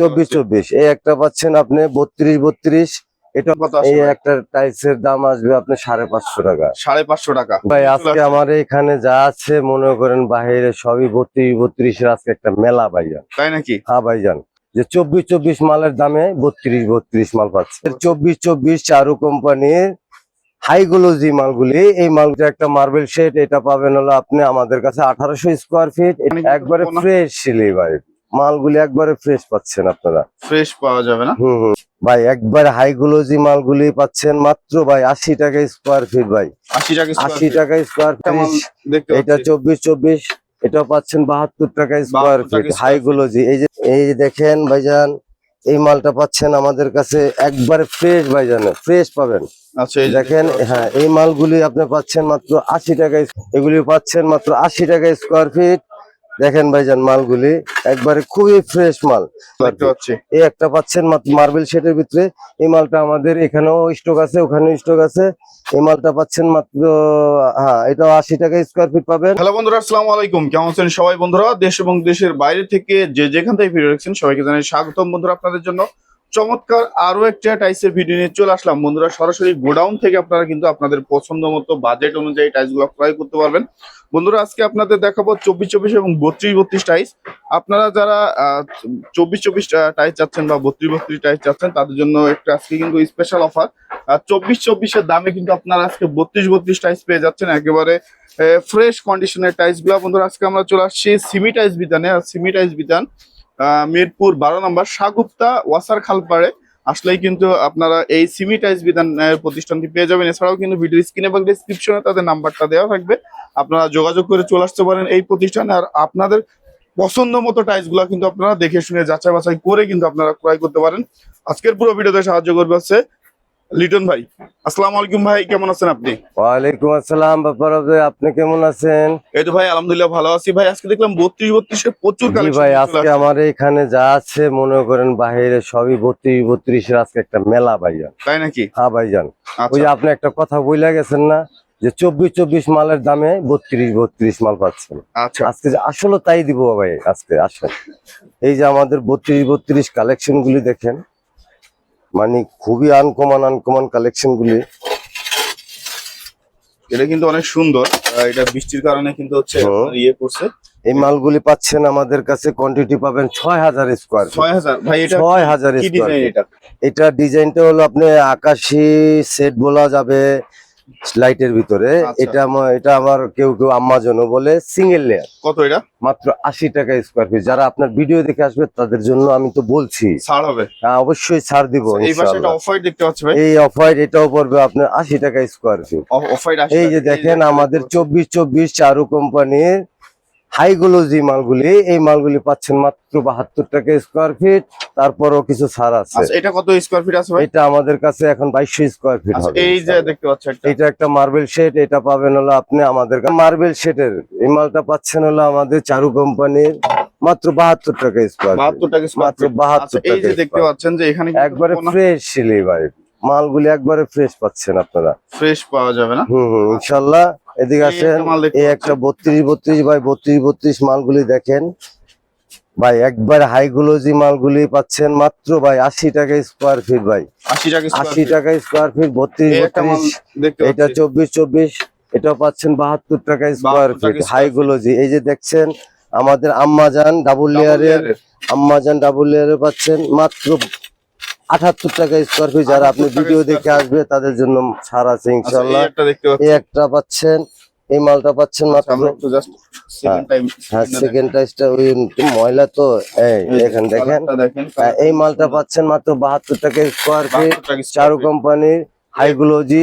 চব্বিশ চব্বিশ। এই একটা পাচ্ছেন আপনি বত্রিশ বত্রিশ। এটা এই একটা দাম আসবে আপনি সাড়ে পাঁচশো টাকা। সাড়ে পাঁচশো টাকা। ভাই আজকে আমার এখানে যা আছে মনে করেন বাইরে সবই বত্রিশ বত্রিশের আজকে একটা মেলা ভাইজান তাই নাকি? হ্যাঁ ভাইজান যে চব্বিশ চব্বিশ মালের দামে বত্রিশ বত্রিশ মাল পাচ্ছে। চব্বিশ চব্বিশ চারু কোম্পানির হাইগুলোজি মালগুলি। এই মালটা একটা মার্বেল শেড এটা পাবেন হলো আপনি আমাদের কাছে আঠারোশো স্কোয়ার ফিট। একবারে ফ্রেশ সিলি ভাই। মালগুলি একবারে ফ্রেশ পাচ্ছেন আপনারা। ফ্রেশ পাওয়া যাবে না? হুম হুম। ভাই একবারে হাইগুলোজি মালগুলি পাচ্ছেন মাত্র ভাই আশি টাকা স্কোয়ার ফিট ভাই। আশি টাকা আশি টাকা স্কোয়ার ফিট এটা। চব্বিশ চব্বিশ এটা পাচ্ছেন বাহাত্তর টাকা স্কোয়ার ফিট হাইগুলোজি এই যে এই দেখেন ভাইজান এই মালটা পাচ্ছেন আমাদের কাছে একবারে ফ্রেশ ভাইজান ফ্রেশ পাবেন। আচ্ছা দেখেন হ্যাঁ এই মালগুলি আপনি পাচ্ছেন মাত্র আশি টাকা এগুলি পাচ্ছেন মাত্র আশি টাকা স্কোয়ার ফিট দেখেন ভাইজান মালগুলি একবারে খুবই ফ্রেশ মাল। এই একটা পাচ্ছেন মার্বেল শেডের ভিতরে। এই মালটা আমাদের এখানেও স্টক আছে ওখানে স্টক আছে। এই মালটা পাচ্ছেন মাত্র হ্যাঁ এটা আশি টাকা স্কোয়ার ফিট পাবেন। হ্যালো বন্ধুরা আসসালামু আলাইকুম। কেমন আছেন সবাই বন্ধুরা? দেশ এবং দেশের বাইরে থেকে যে যেখান থেকে ভিডিও দেখছেন সবাইকে জানাই স্বাগতম বন্ধুরা আপনাদের জন্য। চমৎকার আরও একটা টাইসের ভিডিও নিয়ে চলে আসলাম। বন্ধুরা সরাসরি গোডাউন থেকে আপনারা কিন্তু আপনাদের পছন্দ মতো বাজেট অনুযায়ী টাইসগুলো ক্রয় করতে পারবেন। বন্ধুরা আজকে আপনাদের দেখাবো চব্বিশ চব্বিশ এবং বত্রিশ বত্রিশ টাইস আপনারা যারা চব্বিশ চব্বিশ টাইস চাচ্ছেন বা বত্রিশ বত্রিশ টাইস চাচ্ছেন তাদের জন্য একটা আজকে কিন্তু স্পেশাল অফার চব্বিশ চব্বিশের দামে কিন্তু আপনারা আজকে বত্রিশ বত্রিশ টাইস পেয়ে যাচ্ছেন। একেবারে ফ্রেশ কন্ডিশনের টাইলসগুলা। বন্ধুরা আজকে আমরা চলে আসছি সিমি টাইস বিতানে আর সিমি টাইস আহ, মিরপুর বারো নম্বর শাহগুপ্তা ওয়াসার খালপাড়ে। আসলেই কিন্তু আপনারা এই সিমিটাইজ বিধান প্রতিষ্ঠানটি পেয়ে যাবেন। এছাড়াও কিন্তু ভিডিও স্ক্রিনে এবং ডিসক্রিপশনে তাদের নাম্বারটা দেওয়া থাকবে। আপনারা যোগাযোগ করে চলে আসতে পারেন এই প্রতিষ্ঠানে। আর আপনাদের পছন্দ মতো টাইলসগুলা কিন্তু আপনারা দেখে শুনে যাচাই বাছাই করে কিন্তু আপনারা ক্রয় করতে পারেন। আজকের পুরো ভিডিওতে সাহায্য করবে হচ্ছে লিটন ভাই আসসালামু আলাইকুম ভাই কেমন আছেন আপনি? ওয়ালাইকুম আসসালাম ব্যাপার আপনি কেমন আছেন? এই তো ভাই আলহামদুলিল্লাহ ভালো আছি ভাই। আজকে দেখলাম বত্রিশ বত্রিশে প্রচুর জি collection ভাই আজকে আমার এখানে যা আছে মনে করেন বাইরে সবই বত্রিশ বত্রিশের আজকে একটা মেলা ভাইজান তাই নাকি? হ্যাঁ ভাইজান ওই আচ্ছা। যে আপনি একটা কথা বইলা গেছেন না যে চব্বিশ চব্বিশ মালের দামে বত্রিশ বত্রিশ মাল পাচ্ছেন। আচ্ছা। আজকে আসলে তাই দিব ভাই আজকে আসেন। এই যে আমাদের বত্রিশ বত্রিশ কালেকশন গুলি দেখেন মানে খুবই আনকমন আনকমন কালেকশন গুলি। এটা কিন্তু অনেক সুন্দর। এটা বৃষ্টির কারণে কিন্তু হচ্ছে ইয়ে করছে এই মালগুলি পাচ্ছেন আমাদের কাছে কোয়ান্টিটি পাবেন ছয় হাজার স্কোয়ার ছয় হাজার। স্কোয়ার এটা ডিজাইনটা হলো আপনি আকাশি সেট বলা যাবে লাইটের ভিতরে। আচ্ছা। এটা এটা আমার কেউ কেউ আম্মাজনও বলে সিঙ্গেল লেয়ার কত এটা? মাত্র আশি টাকা স্কোয়ার ফিট যারা আপনার ভিডিও দেখে আসবে তাদের জন্য আমি তো বলছি। ছাড় হবে। হ্যাঁ, অবশ্যই ছাড় দিব এই অফার এটাও পড়বে আপনার আশি টাকা স্কোয়ার ফিট এই যে দেখেন আমাদের চব্বিশ চব্বিশ চারু কোম্পানির হাইগুলোজি মালগুলি এই মালগুলি পাচ্ছেন মাত্র বাহাত্তর টাকা স্কোয়ার ফিট তারপরও কিছু ছাড় আছে। আচ্ছা এটা কত স্কোয়ার ফিট আছে এটা আমাদের কাছে এখন বাইশশো স্কোয়ার ফিট হবে। এই যে দেখতে পাচ্ছি একটা এটা একটা মার্বেল শেড এটা পাবেন হলো আপনি আমাদের মার্বেল শেডের এই মালটা পাচ্ছেন হলো আমাদের চারু কোম্পানির মাত্র বাহাত্তর টাকা স্কোয়ার বাহাত্তর টাকা মাত্র বাহাত্তর আচ্ছা এই যে টাকা দেখতে পাচ্ছেন যে এখানে একবারে ফ্রেশ সিলি ভাই। মালগুলি একবারে ফ্রেশ পাচ্ছেন আপনারা। ফ্রেশ পাওয়া যাবে না? হুম হুম ইনশাল্লাহ। এদিকে দেখতে এই একটা বত্রিশ বত্রিশ বাই বত্রিশ বত্রিশ মালগুলি দেখেন। ভাই একবার হাইগুলোজি মালগুলি পাচ্ছেন মাত্র ভাই আশি টাকা স্কোয়ার ফিট ভাই। আশি টাকা স্কোয়ার ফিট বত্রিশ বত্রিশ। এটা চব্বিশ চব্বিশ এটা পাচ্ছেন বাহাত্তর টাকা স্কোয়ার ফিট হাইগুলোজি এই যে দেখছেন আমাদের আম্মাজান ডাবল লেয়ারের। আম্মাজান ডাবল লেয়ারে পাচ্ছেন মাত্র আঠাত্তর টাকা স্কোয়ার ফিট যারা আপনি 78 ভিডিও দেখে আসবে তাদের জন্য ছাড় আছে আচ্ছা, ইনশাল্লাহ। এই একটা পাচ্ছেন এই মালটা পাচ্ছেন মাত্র আমরা একটু জাস্ট সেকেন্ড হ্যাঁ সেকেন্ড টাইসটা ওই ময়লা তো এখানে দেখেন দেখেন। হ্যাঁ, এই মালটা পাচ্ছেন মাত্র বাহাত্তর টাকা স্কোয়ার ফিট 72 চারু কোম্পানির হাইগুলোজি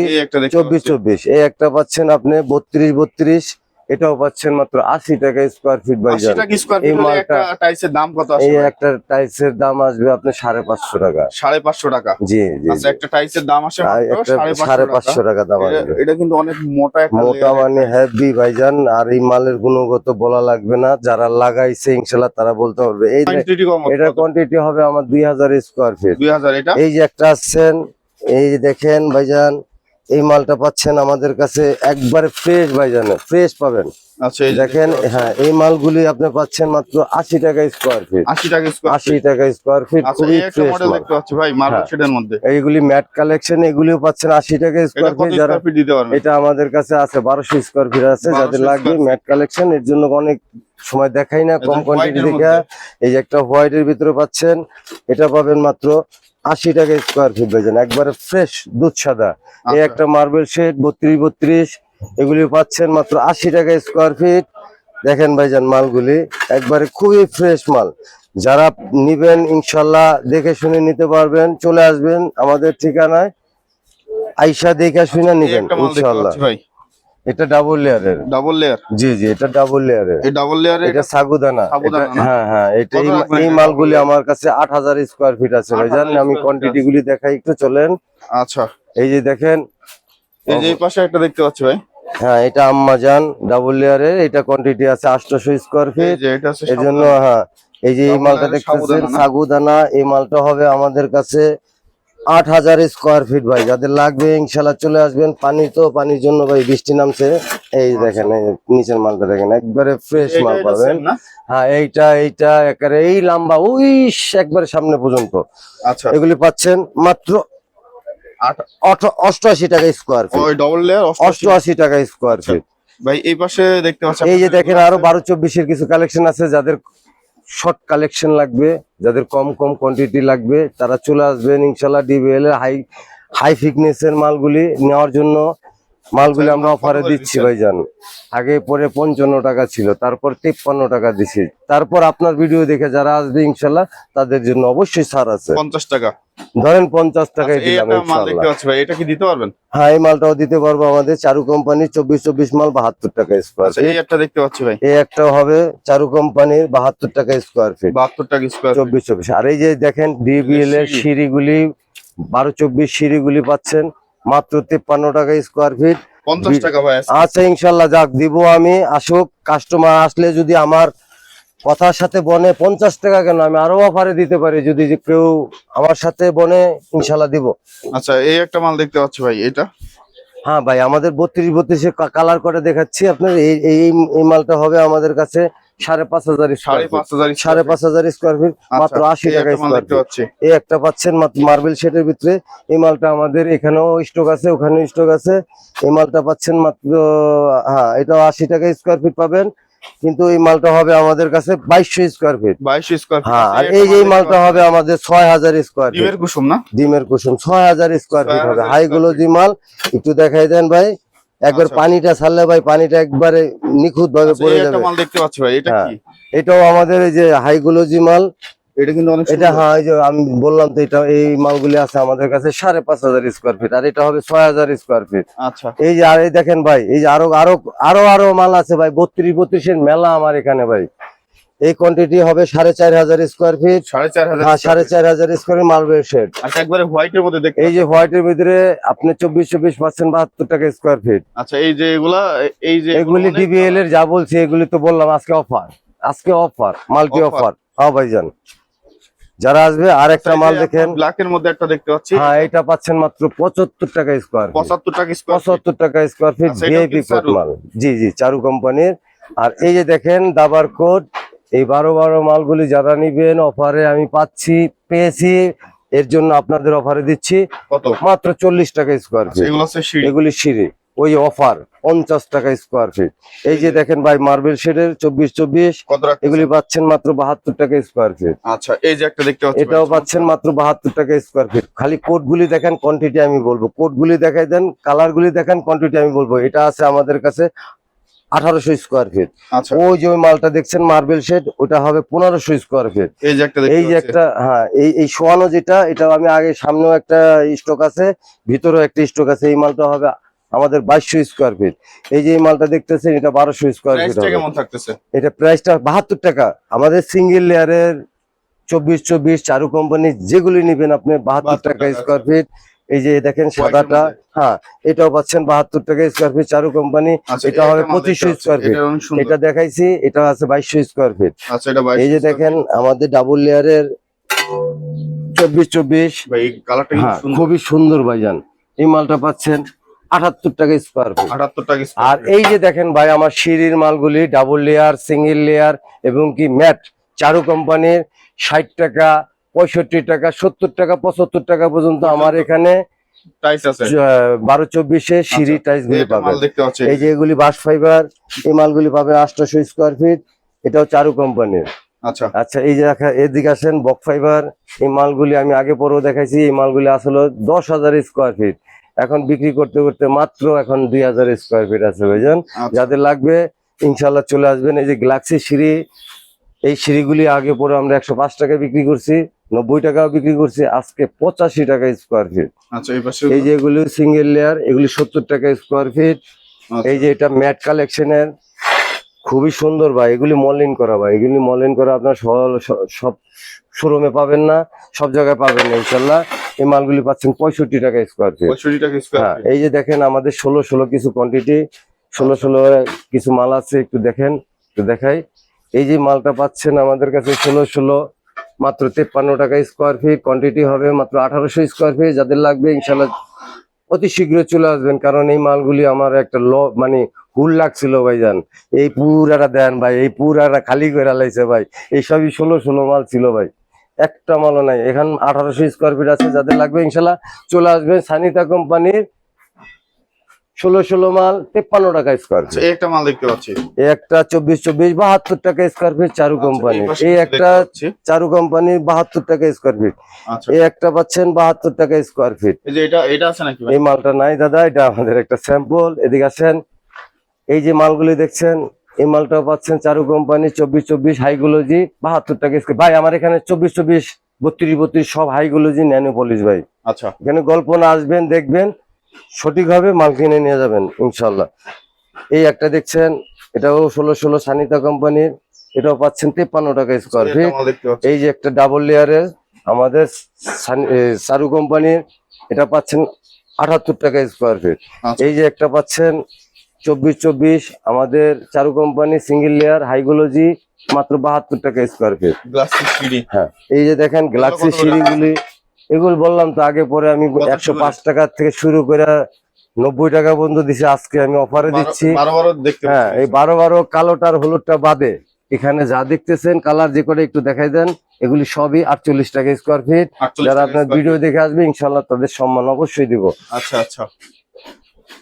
চব্বিশ চব্বিশ। এই একটা পাচ্ছেন আপনি বত্রিশ বত্রিশ এটাও পাচ্ছেন মাত্র আশি টাকা স্কোয়ার ফিট বাই 80 স্কোয়ার এই মালটা- টাইলসের দাম কত এই একটা টাইলসের দাম আসবে আপনার সাড়ে পাঁচশো টাকা। সাড়ে পাঁচশো টাকা? জি জি আচ্ছা একটা টাইলসের দাম আসে সাড়ে পাঁচশো টাকা দাম আসবে। এটা কিন্তু অনেক মোটা মোটা। মানে হেভি ভাইজান আর এই মালের গুণগত বলা লাগবে না। যারা লাগাইছে ইনশাল্লাহ তারা বলতে পারবে। এই এটা কোয়ান্টিটি হবে আমার দুই হাজার স্কোয়ার ফিট দুই হাজার এই যে একটা আসছেন এই দেখেন ভাইজান এই মালটা পাচ্ছেন আমাদের কাছে একবারে ফ্রেশ ভাইজান ফ্রেশ পাবেন। আচ্ছা দেখেন হ্যাঁ এই মালগুলি আপনি পাচ্ছেন মাত্র আশি টাকা স্কোয়ার ফিট আশি টাকা স্কোয়ার আশি টাকা স্কোয়ার ফিট আচ্ছা খুবই ফ্রেশ হ্যাঁ। মধ্যে। এইগুলি ম্যাট কালেকশন এগুলিও পাচ্ছেন আশি টাকা স্কোয়ার ফিট যারা ফিট এটা আমাদের কাছে আছে বারোশো স্কোয়ার ফিট আছে 1200 যাদের লাগবে ম্যাট কালেকশন এর জন্য অনেক সময় দেখাই না কম কোয়ান্টিটি দেখে এই যে একটা হোয়াইট এর ভিতরে পাচ্ছেন এটা পাবেন মাত্র আশি টাকা স্কোয়ার ফিট ভাইজান একবারে ফ্রেশ দুধ সাদা এই আচ্ছা। একটা মার্বেল শেড বত্রিশ বত্রিশ এগুলি পাচ্ছেন মাত্র আশি টাকা স্কোয়ার ফিট দেখেন ভাইজান মালগুলি একবারে খুবই ফ্রেশ মাল। যারা নিবেন ইনশাল্লাহ দেখে শুনে নিতে পারবেন চলে আসবেন আমাদের ঠিকানায়। আইসা দেখে শুনে এই নিবেন ইনশাল্লাহ। এটা ডাবল লেয়ারের ডাবল লেয়ার জি জি এটা ডাবল লেয়ারের এই ডাবল লেয়ারে এটা সাগুদানা। হ্যাঁ হ্যাঁ এটা এই-? মালগুলি আমার কাছে আট হাজার স্কোয়ার ফিট আছে ভাইজান 8,000 আমি কোয়ান্টিটি গুলি দেখাই একটু চলেন। আচ্ছা। এই যে দেখেন। এই যে পাশে একটা দেখতে পাচ্ছি ভাই। হ্যাঁ এটা আম্মাজান ডাবল লেয়ারের এটা কোয়ান্টিটি আছে আটশোশো স্কোয়ার এই ফিট যে এটা আছে এর জন্য হ্যাঁ এই যে এই মালটা দেখতেছেন? সাগুদানা এই মালটা হবে আমাদের কাছে আট হাজার স্কোয়ার ফিট ভাই যাদের লাগবে ইনশাল্লাহ চলে আসবেন। পানি তো পানির জন্য ভাই বৃষ্টি নামছে। এই দেখেন এই নিচের মালটা দেখেন একবারে ফ্রেশ মাল পাবেন। হ্যাঁ এইটা এইটা একবারে এই লম্বা ওই একবারে সামনে পর্যন্ত। আচ্ছা। এগুলি পাচ্ছেন মাত্র অষ্টআশি টাকা স্কোয়ার ফিট ডবল অষ্টআশি। টাকা স্কোয়ার ফিট ভাই এই পাশে দেখতে পাচ্ছি এই যে দেখেন আরও বারো চব্বিশের কিছু কালেকশন আছে যাদের শর্ট কালেকশন লাগবে, যাদের কম কম কোয়ান্টিটি লাগবে, তারা চলে আসবেন ইনশাল্লাহ ডিবিএল এর হাই হাই ফিটনেস এর মালগুলি নেওয়ার জন্য। মালগুলি আমরা অফারে দিচ্ছি দিচ্ছেন? ভাইজান। আগে পরে পঞ্চান্ন টাকা ছিল তারপর তিপ্পান্ন টাকা দিছি। তারপর আপনার ভিডিও দেখে যারা আসবে ইনশাল্লাহ তাদের জন্য অবশ্যই ছাড় আছে। পঞ্চাশ টাকা। ধরেন পঞ্চাশ টাকায় আচ্ছা, দিলাম ভাই এটা কি দিতে পারবেন? হ্যাঁ এই মালটাও দিতে পারব আমাদের। চারু কোম্পানির চব্বিশ চব্বিশ মাল বাহাত্তর টাকা স্কোয়ার আচ্ছা এই একটা দেখতে পাচ্ছি ভাই। এই একটা হবে চারু কোম্পানির বাহাত্তর টাকা স্কোয়ার ফিট বাহাত্তর টাকা স্কোয়ার চব্বিশ চব্বিশ। আর এই যে দেখেন ডিবিএল এর সিঁড়ি। সিঁড়িগুলি বারো চব্বিশ সিঁড়িগুলি পাচ্ছেন। মাত্র তিপ্পান্ন টাকা স্কোয়ার ফিট পঞ্চাশ টাকা ভাই আচ্ছা। ইনশাল্লাহ যাক দিব আমি আসুক কাস্টমার আসলে যদি আমার কথার সাথে বনে পঞ্চাশ টাকা কেন আমি আরও অফারে দিতে পারি যদি কেউ আমার সাথে বনে ইনশাল্লাহ দিব। আচ্ছা এই একটা মাল দেখতে পাচ্ছি ভাই এটা? হ্যাঁ ভাই আমাদের বত্রিশ বত্রিশে কালার করে দেখাচ্ছি আপনার এই এই এই মালটা হবে আমাদের কাছে সাড়ে পাঁচ হাজার সাড়ে পাঁচ হাজার স্কোয়ার ফিট মাত্র আশি টাকা স্কোয়ার ফিট এই একটা পাচ্ছেন মাত্র মার্বেল শেডের ভিতরে। এই মালটা আমাদের এখানেও স্টক আছে ওখানেও স্টক আছে। এই মালটা পাচ্ছেন মাত্র হ্যাঁ এটাও আশি টাকা স্কোয়ার ফিট পাবেন। কিন্তু এই মালটা হবে আমাদের কাছে বাইশশো স্কোয়ার ফিট বাইশ স্কোয়ার হ্যাঁ আর এই যে মালটা হবে আমাদের ছয় হাজার স্কোয়ার ফিট ডিমের কুসুম না? ডিমের কুসুম ছয় হাজার স্কোয়ার ফিট হবে। 6,000 হাইগুলো জি মাল একটু দেখাই দেন ভাই। একবার আচ্ছা। পানিটা ছাড়লে ভাই পানিটা একবারে নিখুঁত ভাবে আচ্ছা, পড়ে যাবে। মাল দেখতে পাচ্ছি ভাই এটা হ্যাঁ। কি? এটাও আমাদের এই যে হাইগোলজি মাল। এটা কিন্তু অনেক এটা হ্যাঁ এই যে আমি বললাম তো এটা এই মালগুলি আছে আমাদের কাছে সাড়ে পাঁচ হাজার স্কোয়ার ফিট আর এটা হবে ছয় হাজার স্কোয়ার ফিট আচ্ছা। এই যে আর এই দেখেন ভাই এই যে আরও আরও আরও আরও মাল আছে ভাই বত্রিশ বত্রিশের মেলা আমার এখানে ভাই। এই কোয়ান্টিটি হবে সাড়ে চার হাজার স্কোয়ার ফিট সাড়ে চার হাজার স্কোয়ার মার্বেল শেড আচ্ছা একবারে হোয়াইটের মধ্যে দেখতে এই যে হোয়াইটের ভিতরে আপনি চব্বিশ চব্বিশ পাচ্ছেন বাহাত্তর টাকা স্কোয়ার ফিট আচ্ছা এই যে এগুলা এই যে এগুলি ডিবিএল এর যা বলছি এগুলি তো বললাম আজকে অফার আজকে অফার মাল্টি। অফার হ্যাঁ ভাইজান। যারা আসবে আর একটা আচ্ছা, মাল দেখেন। ব্ল্যাকের মধ্যে একটা দেখতে পাচ্ছি। হ্যাঁ এটা পাচ্ছেন মাত্র পঁচাত্তর টাকা স্কোয়ার ফিট পঁচাত্তর টাকা স্কোয়ার পঁচাত্তর টাকা স্কোয়ার ফিট ভিআইপি কি চারু? মাল। জি জি চারু কোম্পানির আর এই যে দেখেন দাবার কোড এই বারো বারো মালগুলি যারা নিবেন অফারে আমি পাচ্ছি পেয়েছি এর জন্য আপনাদের অফারে দিচ্ছি। মাত্র চল্লিশ টাকা স্কোয়ার ফিট এগুলো সিঁড়ি। ওই অফার পঞ্চাশ টাকা স্কোয়ার ফিট এই যে দেখেন ভাই মার্বেল শেডের চব্বিশ চব্বিশ। এগুলি পাচ্ছেন মাত্র বাহাত্তর টাকা স্কোয়ার ফিট আচ্ছা এই যে একটা দেখতে এটাও পাচ্ছেন মাত্র বাহাত্তর টাকা স্কোয়ার ফিট খালি কোড গুলি দেখেন কোয়ান্টিটি আমি বলব। কোড গুলি দেখাই দেন কালার গুলি দেখেন কোয়ান্টিটি আমি বলব। এটা আছে আমাদের কাছে আঠারোশো স্কোয়ার ফিট আচ্ছা। ওই যে মালটা দেখছেন মার্বেল শেড ওটা হবে পনেরোশো স্কোয়ার ফিট এই যে একটা এই যে একটা হ্যাঁ এই এই শোয়ানো যেটা এটা আমি আগে সামনেও একটা স্টক আছে ভিতরেও একটা স্টক আছে এই মালটা হবে আমাদের বাইশশো স্কোয়ার ফিট এই যে এই মালটা দেখতেছেন এটা বারোশো স্কোয়ার ফিট এটা প্রাইসটা বাহাত্তর টাকা। আমাদের সিঙ্গেল লেয়ারের চব্বিশ চব্বিশ চারু কোম্পানি যেগুলি নিবেন আপনি বাহাত্তর 72 টাকা টাকা। স্কোয়ার ফিট এই যে দেখেন সাদাটা হ্যাঁ এটাও পাচ্ছেন বাহাত্তর টাকা স্কোয়ার ফিট চারু কোম্পানি আচ্ছা, এটা হবে পঁচিশশো স্কোয়ার ফিট এটা দেখাইছি এটা আছে বাইশশো স্কোয়ার ফিট আচ্ছা বাইশ এই যে দেখেন আমাদের ডাবল লেয়ারের চব্বিশ চব্বিশ। হ্যাঁ সুন্দর। খুবই সুন্দর ভাইজান। এই মালটা পাচ্ছেন আটাত্তর টাকা স্কোয়ার ফিট আটাত্তর টাকা আর এই যে দেখেন ভাই আমার সিঁড়ির মালগুলি ডাবল লেয়ার সিঙ্গেল লেয়ার এবং কি ম্যাট চারু কোম্পানির ষাট টাকা পঁয়ষট্টি টাকা সত্তর টাকা পঁচাত্তর টাকা পর্যন্ত আমার এখানে বারো চব্বিশে সিঁড়ি টাইস গুলি পাবেন এই যে এগুলি বাস ফাইবার এই মালগুলি পাবেন আটশোশো স্কোয়ার ফিট এটাও চারু কোম্পানির আচ্ছা। আচ্ছা এই যে দেখা এদিকে আসেন বক ফাইবার এই মালগুলি আমি আগে পরেও দেখাইছি এই মালগুলি আসলে দশ হাজার স্কোয়ার ফিট এখন বিক্রি করতে করতে মাত্র এখন দুই হাজার স্কোয়ার ফিট আছে আচ্ছা। যাদের লাগবে ইনশাল্লাহ চলে আসবেন। এই যে গ্লাক্সি সিঁড়ি এই সিঁড়িগুলি আগে পরে আমরা একশো পাঁচ টাকা বিক্রি করছি নব্বই টাকাও বিক্রি করছি আজকে পঁচাশি টাকা স্কোয়ার ফিট আচ্ছা এই যে এগুলি সিঙ্গেল লেয়ার এগুলি সত্তর টাকা স্কোয়ার ফিট আচ্ছা। এই যে এটা ম্যাট কালেকশনের খুবই সুন্দর ভাই এগুলি মলিন করা ভাই এগুলি মলিন করা আপনার সব- সব শোরুমে পাবেন না সব জায়গায় পাবেন না ইনশাল্লাহ। এই মালগুলি পাচ্ছেন পঁয়ষট্টি টাকা স্কোয়ার ফিট পঁয়ষট্টি টাকা স্কোয়ার হ্যাঁ এই যে দেখেন আমাদের ষোলো ষোলো কিছু কোয়ান্টিটি ষোলো ষোলো কিছু মাল আছে একটু দেখেন একটু দেখাই। এই যে মালটা পাচ্ছেন আমাদের কাছে ষোলো ষোলো, মাত্র তেপ্পান্ন টাকা স্কোয়ার ফিট কোয়ান্টিটি হবে মাত্র আঠারোশো স্কোয়ার ফিট যাদের লাগবে ইনশাল্লাহ অতি শীঘ্র চলে আসবেন, কারণ এই মালগুলি আমার একটা ল মানে হুল লাগছিল ভাইজান। এই পুরাটা দেন ভাই, এই পুরাটা খালি করে লাইছে ভাই। এই সবই ষোলো ষোলো মাল ছিল ভাই। একটা মালও নাই, এখান আঠারোশো স্কোয়ার ফিট আছে, যাদের লাগবে ইনশাল্লাহ চলে আসবেন সানিতা কোম্পানির ষোলো ষোলো মাল তেপ্পান্ন টাকা স্কোয়ার আচ্ছা এই একটা মাল দেখতে পাচ্ছি। একটা চব্বিশ চব্বিশ বাহাত্তর টাকা স্কোয়ার ফিট চারু আচ্ছা, কোম্পানির পাশে এই একটা চারু কোম্পানির বাহাত্তর টাকা স্কোয়ার ফিট আচ্ছা। এই একটা পাচ্ছেন বাহাত্তর টাকা স্কোয়ার ফিট এই মালটা নাই দাদা এটা আমাদের একটা স্যাম্পল এদিকে আসেন। এই যে মালগুলি দেখছেন এই মালটা পাচ্ছেন চারু কোম্পানি চব্বিশ চব্বিশ হাইগুলোজি বাহাত্তর টাকা স্কোয়ার ভাই আমার এখানে চব্বিশ চব্বিশ বত্রিশ বত্রিশ সব হাইগুলোজি ন্যানো পলিশ ভাই। আচ্ছা। এখানে গল্প না আসবেন দেখবেন। সঠিকভাবে মাল কিনে নিয়ে যাবেন ইনশাল্লাহ এই একটা দেখছেন এটাও ষোলো ষোলো সানিতা কোম্পানির এটাও পাচ্ছেন তেপ্পান্ন টাকা স্কোয়ার ফিট এই যে একটা ডাবল লেয়ারের আমাদের সারু কোম্পানির এটা পাচ্ছেন আটাত্তর টাকা স্কোয়ার ফিট আচ্ছা। এই যে একটা পাচ্ছেন চব্বিশ চব্বিশ আমাদের চারু কোম্পানি সিঙ্গেল লেয়ার হাইগোলজি মাত্র বাহাত্তর টাকা স্কোয়ার ফিট হ্যাঁ এই যে দেখেন গ্লাক্সি সিঁড়িগুলি। এগুলো বললাম তো আগে পরে আমি একশো পাঁচ টাকা থেকে শুরু করে নব্বই টাকা পর্যন্ত দিছি আজকে আমি অফারে দিচ্ছি। হ্যাঁ এই বারো বারো কালোটার হলুদটা বাদে এখানে যা দেখতেছেন কালার যে করে একটু দেখাই দেন এগুলি সবই আটচল্লিশ টাকা স্কোয়ার ফিট যারা আপনার ভিডিও দেখে আসবে ইনশাল্লাহ তাদের সম্মান অবশ্যই দিব। আচ্ছা আচ্ছা।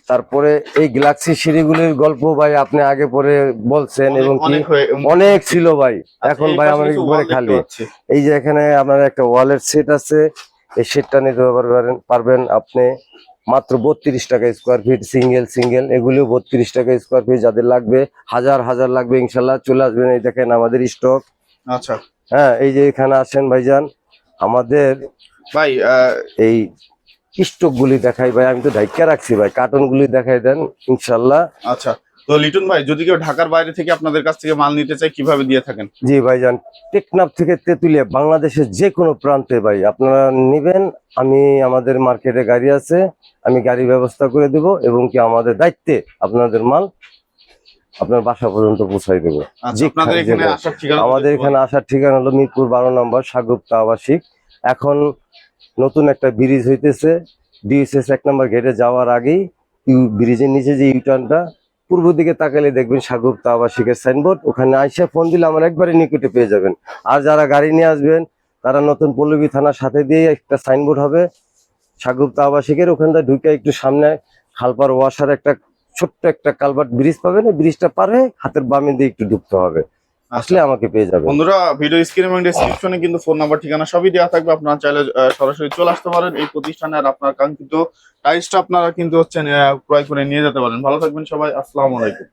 তারপরে এই গ্লাক্সি সিঁড়িগুলির গল্প ভাই আপনি আগে পরে বলছেন এবং অনেক- ছিল ভাই। আচ্ছা, এখন ভাই আমার খালি। এই যে এখানে আপনার একটা ওয়ালের সেট আছে এই সেটটা নিতে পারবেন পারবেন আপনি মাত্র বত্রিশ টাকা স্কোয়ার ফিট সিঙ্গেল সিঙ্গেল এগুলিও বত্রিশ টাকা স্কোয়ার ফিট যাদের লাগবে হাজার হাজার লাগবে ইনশাল্লাহ চলে আসবেন এই দেখেন আমাদের স্টক আচ্ছা। হ্যাঁ এই যে এখানে আসেন ভাইজান আমাদের ভাই এই স্টক গুলি দেখাই ভাই আমি তো ঢাইকা রাখছি ভাই কার্টুন গুলি দেখাই দেন ইনশাল্লাহ। আচ্ছা। তো লিটন ভাই যদি কেউ ঢাকার বাইরে থেকে আপনাদের কাছ থেকে মাল নিতে চায় কীভাবে দিয়ে থাকেন? জি ভাইজান টেকনাফ থেকে তেতুলিয়া বাংলাদেশের যে কোনো প্রান্তে ভাই আপনারা নেবেন আমি আমাদের মার্কেটে গাড়ি আছে আমি গাড়ি ব্যবস্থা করে দেব এবং কি আমাদের দায়িত্বে আপনাদের মাল আপনার বাসা পর্যন্ত পৌঁছাই দেবো। আচ্ছা আমাদের এখানে আসার ঠিকানা হলো মিরপুর বারো নম্বর সাগুপ্তা আবাসিক। এখন নতুন একটা ব্রিজ হইতেছে ডিএসএস এক নম্বর গেটে যাওয়ার আগেই ব্রিজের নিচে যে ইউটার্নটা পূর্ব দিকে তাকালে দেখবেন সাগুপ্তা আবাসিকের সাইনবোর্ড ওখানে আইসা ফোন দিলে আমার একবারে নিকটে পেয়ে যাবেন। আর যারা গাড়ি নিয়ে আসবেন, তারা নতুন পল্লবী থানার সাথে দিয়ে একটা সাইনবোর্ড হবে। সাগুপ্তা আবাসিকের ওখানটা ঢুকে একটু সামনে খালপার ওয়াসার একটা ছোট্ট একটা কালভার্ট ব্রিজ পাবেন। ওই ব্রিজটা পার হয়ে হাতের বামে দিয়ে একটু ঢুকতে হবে। আসলে আমাকে পেয়ে যাবে বন্ধুরা ভিডিও স্ক্রিন এবং ডেসক্রিপশনে কিন্তু ফোন নাম্বার ঠিকানা সবই দেওয়া থাকবে। আপনারা চাইলে সরাসরি চলে আসতে পারেন এই প্রতিষ্ঠানে। আর আপনার কাঙ্ক্ষিত টাইসটা আপনারা কিন্তু হচ্ছে ক্রয় করে নিয়ে যেতে পারেন। ভালো থাকবেন সবাই। আসসালামু আলাইকুম।